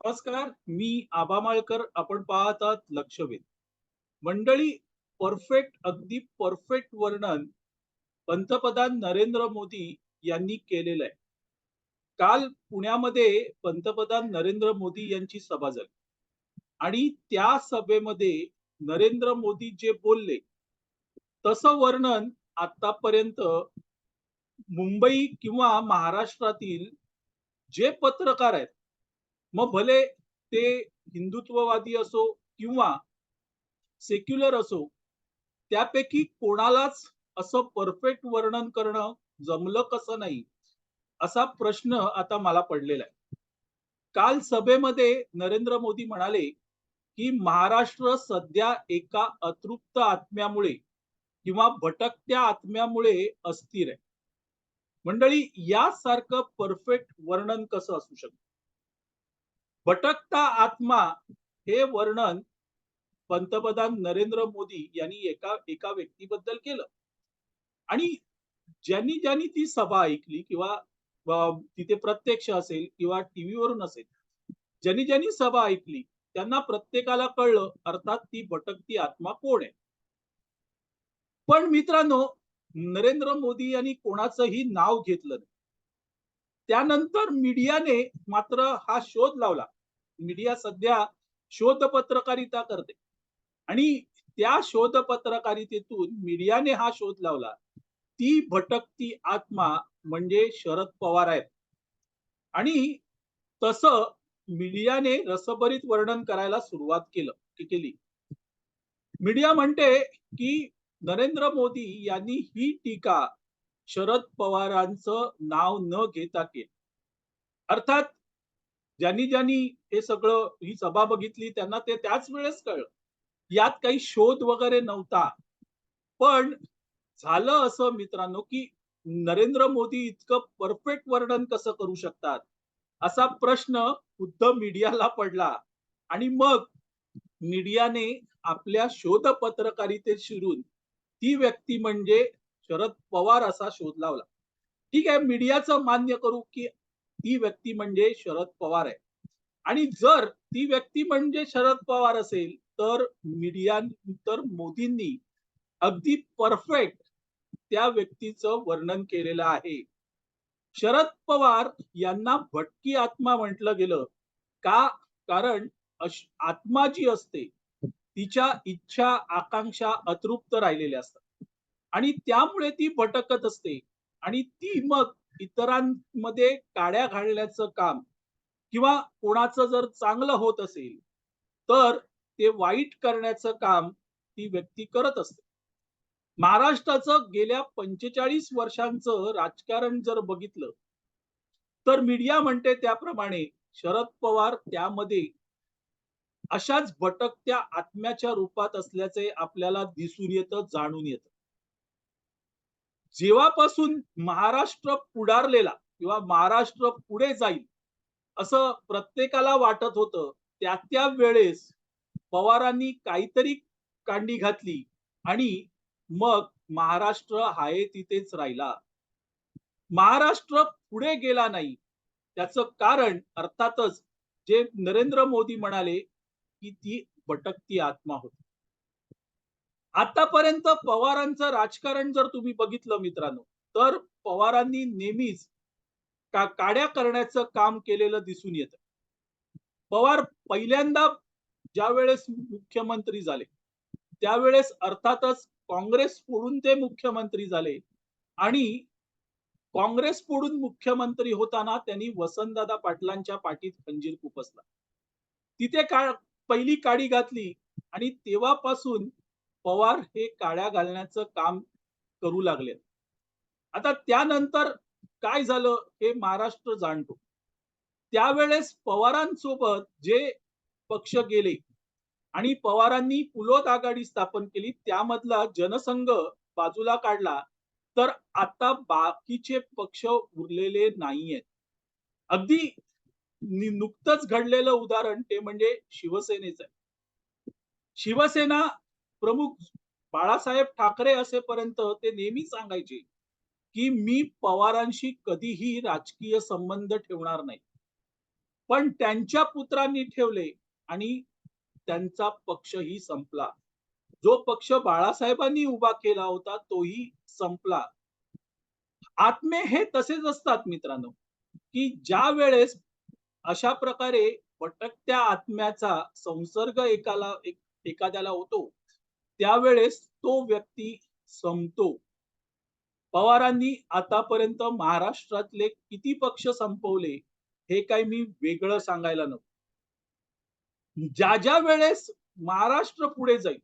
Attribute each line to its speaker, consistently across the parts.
Speaker 1: नमस्कार मी आबा माळकर आपण पाहतात लक्षवेध. मंडळी परफेक्ट अगदी परफेक्ट वर्णन पंतप्रधान नरेंद्र मोदी यांनी केलेलं आहे. काल पुण्यामध्ये पंतप्रधान नरेंद्र मोदी यांची सभा झाली. आणि त्या सभेमध्ये नरेंद्र मोदी जे बोलले तसं वर्णन आतापर्यंत मुंबई किंवा महाराष्ट्रातील जे पत्रकार आहेत मग भले ते हिंदुत्ववादी असो किंवा सेक्युलर असो त्यापैकी कोणालाच असं परफेक्ट वर्णन करणं जमलं कसं नाही असा प्रश्न आता मला पडलेला आहे. काल सभेमध्ये नरेंद्र मोदी म्हणाले की महाराष्ट्र सध्या एका अतृप्त आत्म्यामुळे किंवा भटकत्या आत्म्यामुळे अस्थिर आहे. मंडळी यासारखं परफेक्ट वर्णन कसं असू शकतं? भटकता आत्मा हे वर्णन पंतप्रधान नरेंद्र मोदी यांनी एका एका व्यक्तीबद्दल केलं. आणि ज्यांनी ज्यांनी ती सभा ऐकली किंवा तिथे प्रत्यक्ष असेल किंवा टीव्हीवरून असेल ज्यांनी ज्यांनी सभा ऐकली त्यांना प्रत्येकाला कळलं अर्थात ती भटकती आत्मा कोण आहे? पण मित्रांनो नरेंद्र मोदी यांनी कोणाचंही नाव घेतलं नाही. त्यानंतर मीडियाने मात्र हा शोध लावला. मीडिया सध्या शोध पत्रकारिता करते. आणि त्या शोध पत्रकारितेतून मीडियाने हा शोध लावला. ती भटकती आत्मा म्हणजे शरद पवार आहेत. आणि तस मीडियाने रसभरीत वर्णन करायला सुरुवात केलं केली. मीडिया म्हणते की नरेंद्र मोदी यांनी ही टीका शरद पवारांचं नाव न घेता केलं. अर्थात ज्यांनी ज्यांनी हे सगळं ही सभा बघितली त्यांना ते त्याच वेळेस कळलं. यात काही शोध वगैरे नव्हता. पण झालं असं मित्रांनो की नरेंद्र मोदी इतकं परफेक्ट वर्णन कसं करू शकतात? असा प्रश्न खुद्द मीडियाला पडला. आणि मग मीडियाने आपल्या शोध पत्रकारितेत शिरून ती व्यक्ती म्हणजे शरद पवार असा शोध लावला. ठीक आहे मीडियाचं मान्य करू की ती व्यक्ती म्हणजे शरद पवार आहे. आणि जर ती व्यक्ती म्हणजे शरद पवार असेल तर मीडिया तर मोदींनी अगदी परफेक्ट त्या व्यक्तीचं वर्णन केलेलं आहे. शरद पवार यांना भटकी आत्मा म्हटलं गेलं का? कारण आत्मा जी असते तिच्या इच्छा आकांक्षा अतृप्त राहिलेल्या असतात. आणि त्यामुळे ती भटकत असते. आणि ती मग इतरांमध्ये काड्या घालण्याचं काम किंवा कोणाचं जर चांगलं होत असेल तर ते वाईट करण्याचं काम ती व्यक्ती करत असते. महाराष्ट्राचं गेल्या पंचेचाळीस वर्षांचं राजकारण जर बघितलं तर मीडिया म्हणते त्याप्रमाणे शरद पवार त्यामध्ये अशाच भटकत्या आत्म्याच्या रूपात असल्याचे आपल्याला दिसून येतं जाणून येतं. जेव्हापासून महाराष्ट्र पुढारलेला किंवा महाराष्ट्र पुढे जाईल असं प्रत्येकाला वाटत होतं त्या त्या वेळेस पवारांनी काहीतरी कांडी घातली आणि मग महाराष्ट्र हाय तिथेच राहिला. महाराष्ट्र पुढे गेला नाही. त्याचं कारण अर्थातच जे नरेंद्र मोदी म्हणाले की ती भटकती आत्मा होती. आतापर्यंत पवारांचं राजकारण जर तुम्ही बघितलं मित्रांनो तर पवारांनी नेहमीच का काड्या करण्याचं काम केलेलं दिसून येतं. पवार पहिल्यांदा ज्या वेळेस मुख्यमंत्री झाले त्यावेळेस अर्थातच काँग्रेस फोडून ते मुख्यमंत्री झाले आणि काँग्रेस फोडून मुख्यमंत्री होताना त्यांनी वसंतदादा पाटलांच्या पाठीत खंजीर खुपसला. तिथे का पहिली काडी घातली आणि तेव्हापासून पवार हे काड्या घालण्याचं काम करू लागले आता त्यानंतर काय झालं हे महाराष्ट्र जाणतो. त्यावेळेस पवारांसोबत जे पक्ष गेले आणि पवारांनी पुलोत आघाडी स्थापन केली त्यामधला जनसंघ बाजूला काढला तर आता बाकीचे पक्ष उरलेले नाहीयेत. अगदी नुकतंच घडलेलं उदाहरण ते म्हणजे शिवसेनेचं आहे. शिवसेना प्रमुख बाळासाहेब ठाकरे असेपर्यंत ते नेहमी सांगायचे की मी पवारांशी कधीही राजकीय संबंध ठेवणार नाही. पण त्यांच्या पुत्रांनी ठेवले आणि त्यांचा पक्षही संपला. जो पक्ष बाळासाहेबांनी उभा केला होता तोही संपला. आत्मे हे तसेच असतात मित्रांनो की ज्या वेळेस अशा प्रकारे भटकत्या आत्म्याचा संसर्ग एकाला एक- एखाद्याला होतो त्यावेळेस तो व्यक्ती संपतो. पवारांनी आतापर्यंत महाराष्ट्रातले किती पक्ष संपवले हे काही मी वेगळं सांगायला नको. ज्या ज्या वेळेस महाराष्ट्र पुढे जाईल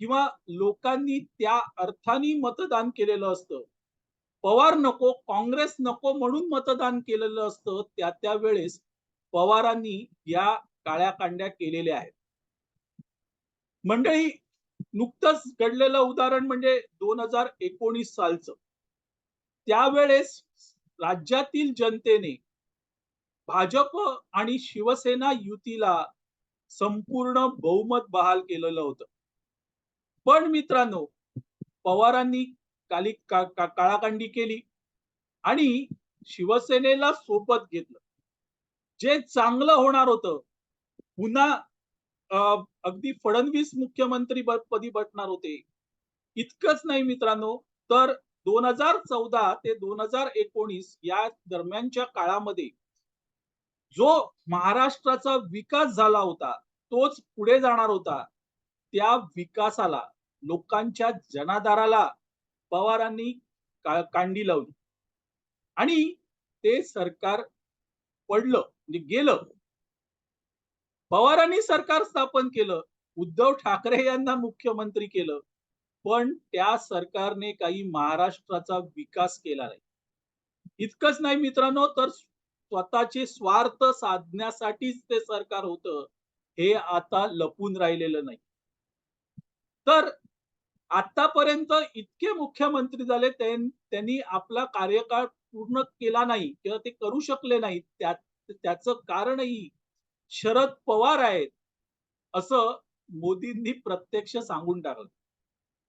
Speaker 1: किंवा लोकांनी त्या अर्थाने मतदान केलेलं असतं पवार नको काँग्रेस नको म्हणून मतदान केलेलं असतं त्या त्या वेळेस पवारांनी या काळ्या कांड्या केलेल्या आहेत. मंडळी नुकतंच घडलेलं उदाहरण म्हणजे दोन हजार एकोणीस सालचं. त्यावेळेस राज्यातील जनतेने भाजप आणि शिवसेना युतीला संपूर्ण बहुमत बहाल केलेलं होतं. पण मित्रांनो पवारांनी काली का, का, काळाकांडी केली आणि शिवसेनेला सोबत घेतलं. जे चांगलं होणार होतं पुन्हा अं, अगदी फडणवीस मुख्यमंत्री पदी बसणार होते. इतकंच नाही मित्रांनो तर दोन हजार चौदा ते दोन हजार एकोणीस या दरम्यानच्या काळामध्ये जो महाराष्ट्राचा विकास झाला होता तोच पुढे जाणार होता. त्या विकासाला लोकांच्या जनाधाराला पवारांनी का- कांडी लावली. आणि ते सरकार पडलं म्हणजे गेलं. पवारांनी सरकार स्थापन केलं उद्धव ठाकरे यांना मुख्यमंत्री केलं पण त्या सरकारने काही महाराष्ट्राचा विकास केला नाही. इतकंच नाही मित्रांनो तर स्वतःचे स्वार्थ साधण्यासाठीच ते सरकार होतं हे आता लपून राहिलेलं नाही. तर आतापर्यंत इतके मुख्यमंत्री झाले त्यांनी आपला कार्यकाळ पूर्ण केला नाही किंवा ते करू शकले नाही त्या त्याचं कारणही शरद पवार आहेत असं मोदींनी प्रत्यक्ष सांगून टाकलं.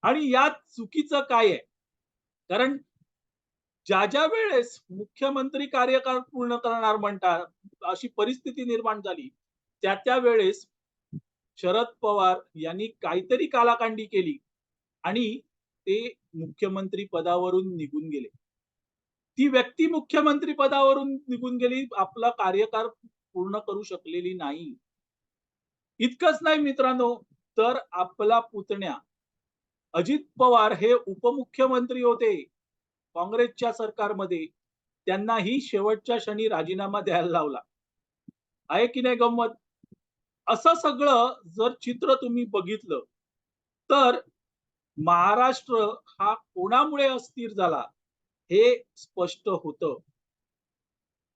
Speaker 1: आणि यात चुकीचं काय आहे? कारण ज्या ज्या वेळेस मुख्यमंत्री कार्यकाळ पूर्ण करणार म्हणतात अशी परिस्थिती निर्माण झाली त्या त्या वेळेस शरद पवार यांनी काहीतरी कालाकांडी केली आणि ते मुख्यमंत्री पदावरून निघून गेले. ती व्यक्ती मुख्यमंत्री पदावरून निघून गेली आपला कार्यकाळ पूर्ण करू शकलेली नाही. इतकंच नाही मित्रांनो तर आपला पुतण्या अजित पवार हे उपमुख्यमंत्री होते. काँग्रेसच्या सरकारमध्ये त्यांनाही शेवटच्या क्षणी राजीनामा द्यायला लावला. आहे की नाही गंमत? असं सगळं जर चित्र तुम्ही बघितलं तर महाराष्ट्र हा कोणामुळे अस्थिर झाला हे स्पष्ट होतं.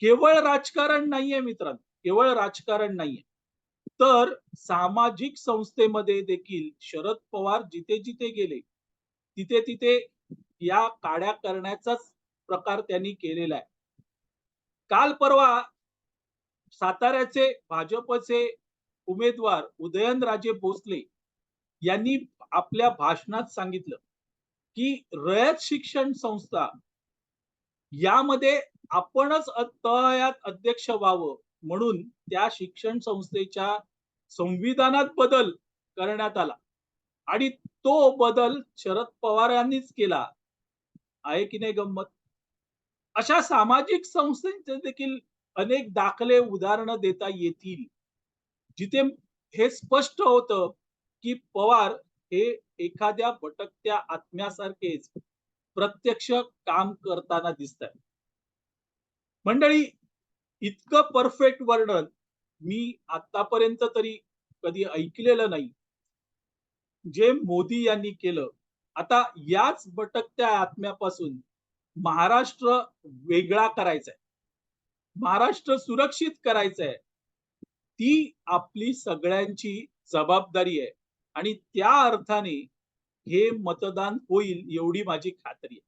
Speaker 1: केवळ राजकारण नाहीये मित्रांनो. केवळ राजकारण नाहीये. तर सामाजिक संस्थेमध्ये देखील शरद पवार जिथे जिथे गेले तिथे तिथे या काड्या करण्याचाच प्रकार त्यांनी केलेला आहे. काल परवा साताऱ्याचे भाजपचे उमेदवार उदयनराजे भोसले यांनी आपल्या भाषणात सांगितलं की रयत शिक्षण संस्था यामध्ये आपणच तळायात अध्यक्ष व्हावं म्हणून त्या शिक्षण संस्थेच्या संविधानात बदल करण्यात आला. आणि तो बदल शरद पवार यांनीच केला. आहे की नाही गंमत? अशा सामाजिक संस्थेचे देखील अनेक दाखले उदाहरणं देता येतील. जिथे हे स्पष्ट होतं की पवार हे एखाद्या भटकत्या आत्म्यासारखेच प्रत्यक्ष काम करताना दिसत मंडळी इतकं परफेक्ट वर्णन मी आतापर्यंत तरी कधी ऐकलेलं नाही. जे मोदी यांनी केलं आता याच भटकत्या आत्म्यापासून महाराष्ट्र वेगळा करायचा आहे महाराष्ट्र सुरक्षित करायचा आहे ती आपली सगळ्यांची जबाबदारी आहे. आणि त्या अर्थाने हे मतदान होईल एवढी माझी खात्री आहे.